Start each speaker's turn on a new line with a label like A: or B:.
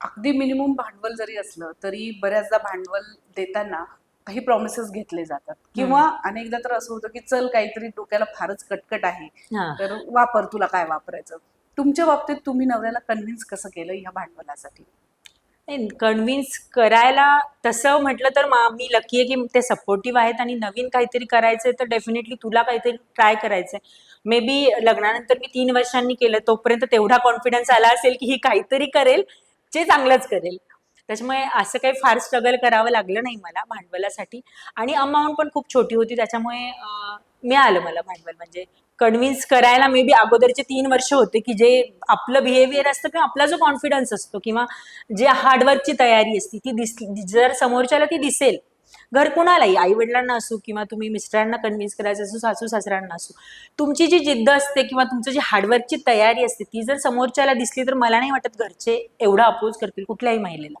A: अगदी मिनिमम भांडवल जरी असलं तरी बऱ्याचदा भांडवल देताना काही प्रॉमिसेस घेतले जातात. किंवा अनेकदा तर असं होतं की चल काहीतरी डोक्याला फारच कटकट आहे. तर वापर तुला काय वापरायचं? तुमच्या बाबतीत तुम्ही नवऱ्याला कन्व्हिन्स कसं केलं ह्या भांडवलासाठी?
B: कन्व्हिन्स करायला तसं म्हटलं तर मा मी लकी आहे की ते सपोर्टिव्ह आहेत आणि नवीन काहीतरी करायचंय तर डेफिनेटली तुला काहीतरी ट्राय करायचंय. मे बी लग्नानंतर मी तीन वर्षांनी केलं तोपर्यंत तेवढा कॉन्फिडन्स आला असेल की ही काहीतरी करेल. जे चांगलंच करेल. त्याच्यामुळे असं काही फार स्ट्रगल करावं लागलं नाही मला भांडवलासाठी. आणि अमाऊंट पण खूप छोटी होती त्याच्यामुळे मिळालं मला भांडवल. म्हणजे कन्व्हिन्स करायला मे बी अगोदरचे तीन वर्ष होते की जे आपलं बिहेवियर असतं किंवा आपला जो कॉन्फिडन्स असतो किंवा जे हार्डवर्कची तयारी असते ती दिसली जर समोरच्याला ती दिसेल घर कुणालाही आई वडिलांना असो किंवा तुम्ही मिस्टरांना कन्व्हिन्स करायचं असो सासू सासऱ्यांना असो तुमची जी जिद्द असते किंवा तुमचं जी हार्डवर्कची तयारी असते ती जर समोरच्याला दिसली तर मला नाही वाटत घरचे एवढा अपोज करतील कुठल्याही महिलेला.